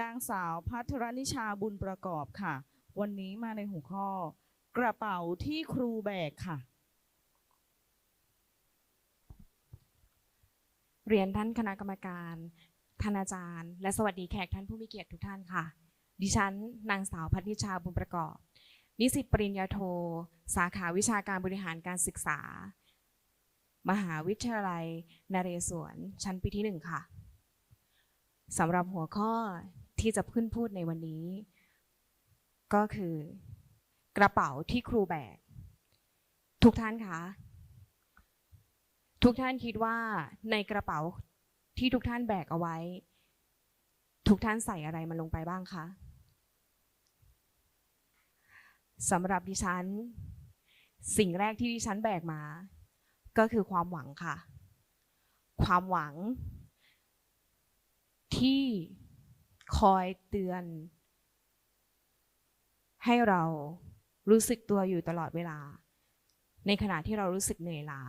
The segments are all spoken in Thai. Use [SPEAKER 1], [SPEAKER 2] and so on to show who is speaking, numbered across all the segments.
[SPEAKER 1] นางสาวพัทรนิชาบุญประกอบค่ะ วันนี้มาในหัวข้อ กระเป๋าที่ครูแบกค่ะ
[SPEAKER 2] เรียนท่านคณะกรรมการท่านอาจารย์ และสวัสดีแขกท่านผู้มีเกียรติทุกท่านค่ะ ดิฉัน นางสาวพัฒนิชาบุญประกอบ นิสิตปริญญาโท สาขาวิชาการบริหารการศึกษา มหาวิทยาลัยนเรศวรชั้นปีที่หนึ่งค่ะสำหรับหัวข้อ ที่จะขึ้นพูดในวันนี้ ก็คือกระเป๋าที่ครูแบก ทุกท่านคะทุกท่านคิดว่าในกระเป๋าที่ทุกท่านแบกเอาไว้ ทุกท่านใส่อะไรมาลงไปบ้างคะสำหรับดิฉัน สิ่งแรกที่ดิฉันแบกมา ก็คือความหวังค่ะ ความหวังที่ คอยเตือน ให้เรารู้สึกตัวอยู่ตลอดเวลา ในขณะที่เรารู้สึกเหนื่อยล้า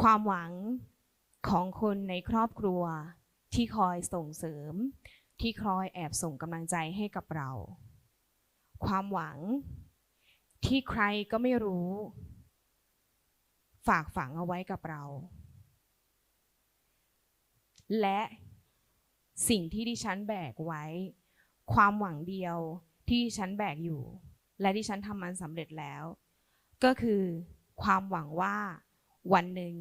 [SPEAKER 2] ความหวังของคนในครอบครัวที่คอยส่งเสริม ที่คอยแอบส่งกำลังใจให้กับเรา ความหวังที่ใครก็ไม่รู้ ฝากฝังเอาไว้กับเรา และ สิ่งที่ดิฉันแบกไว้ ความหวังเดียวที่ดิฉันแบกอยู่ และดิฉันทำมันสำเร็จแล้ว ก็คือความหวังว่าวันหนึ่ง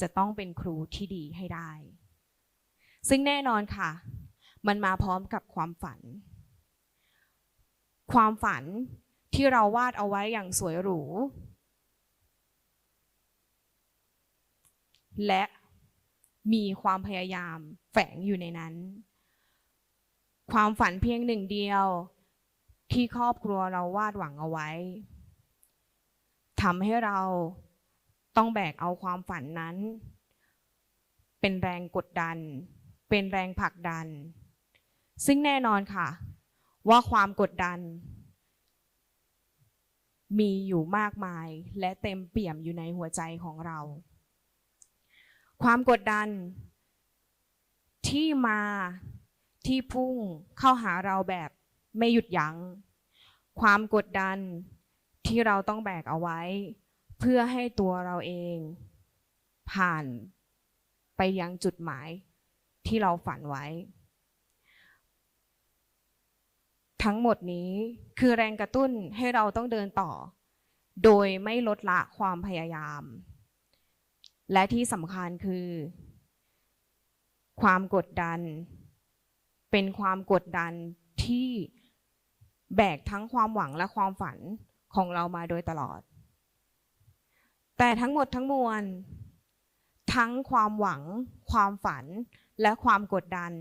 [SPEAKER 2] จะต้องเป็นครูที่ดีให้ได้ ซึ่งแน่นอนค่ะ มันมาพร้อมกับความฝัน ความฝันที่เราวาดเอาไว้อย่างสวยหรู และ มีความพยายามแฝงอยู่ในนั้น ความฝันเพียงหนึ่งเดียว ที่ครอบครัวเราวาดหวังเอาไว้ทำให้เราต้องแบกเอาความฝันนั้น เป็นแรงกดดัน เป็นแรงผลักดัน ซึ่งแน่นอนค่ะ ว่าความกดดัน มีอยู่มากมายและเต็มเปี่ยมอยู่ในหัวใจของเรา ความกดดัน ที่มาที่พุ่งเข้าหาเราแบบไม่หยุดยัง้ง ความกดดันที่เราต้องแบกเอาไว้ เพื่อให้ตัวเราเอง ผ่านไปยังจุดหมายที่เราฝันไว้ ทั้งหมดนี้คือแรงกระตุ้นให้เราต้องเดินต่อ โดยไม่ลดละความพยายาม และที่สำคัญคือ ความกดดัน เป็นความกดดันที่แบกทั้งความหวังและความฝันของเรามาโดยตลอด แต่ทั้งหมดทั้งมวล ทั้งความหวัง ความฝันและความกดดัน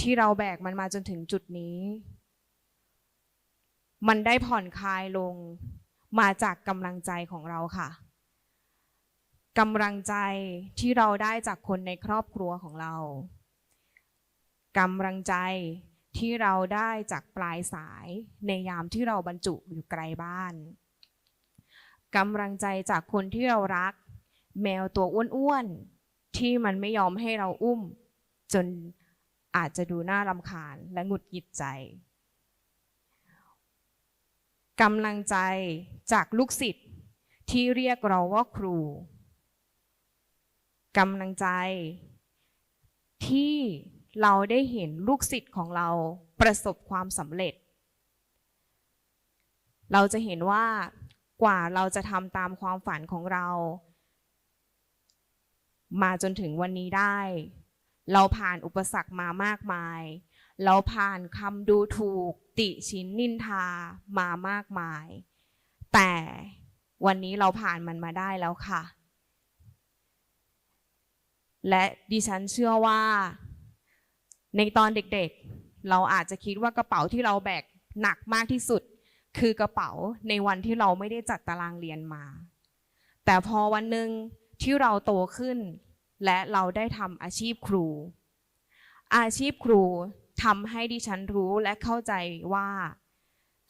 [SPEAKER 2] ที่เราแบกมันมาจนถึงจุดนี้ มันได้ผ่อนคลายลงมาจากกำลังใจของเราค่ะ กำลังใจที่เราได้จากคนในครอบครัวของเรากำลังใจที่เราได้จากปลายสายในยามที่เราบรรจุอยู่ไกลบ้านกำลังใจจากคนที่เรารัก แมวตัวอ้วนๆที่มันไม่ยอมให้เราอุ้ม จนอาจจะดูน่ารำคาญและหงุดหงิดใจกำลังใจจากลูกศิษย์ที่เรียกเราว่าครู กำลังใจ ที่เราได้เห็นลูกศิษย์ของเราประสบความสำเร็จ เราจะเห็นว่ากว่าเราจะทำตามความฝันของเรา มาจนถึงวันนี้ได้ เราผ่านอุปสรรคมามากมาย เราผ่านคำดูถูก ติชินนินทามามากมาย แต่วันนี้เราผ่านมันมาได้แล้วค่ะ และดิฉันเชื่อว่า ในตอนเด็กๆ เราอาจจะคิดว่ากระเป๋าที่เราแบกหนักมากที่สุด คือกระเป๋าในวันที่เราไม่ได้จัดตารางเรียนมา แต่พอวันหนึ่งที่เราโตขึ้น และเราได้ทำอาชีพครู อาชีพครูทำให้ดิฉันรู้และเข้าใจว่า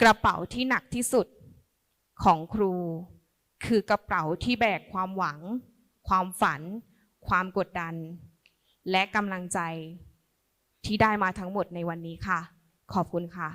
[SPEAKER 2] กระเป๋าที่หนักที่สุดของครู คือกระเป๋าที่แบกความหวัง ความฝัน ความกดดัน และกำลังใจที่ได้มาทั้งหมดในวันนี้ค่ะ ขอบคุณค่ะ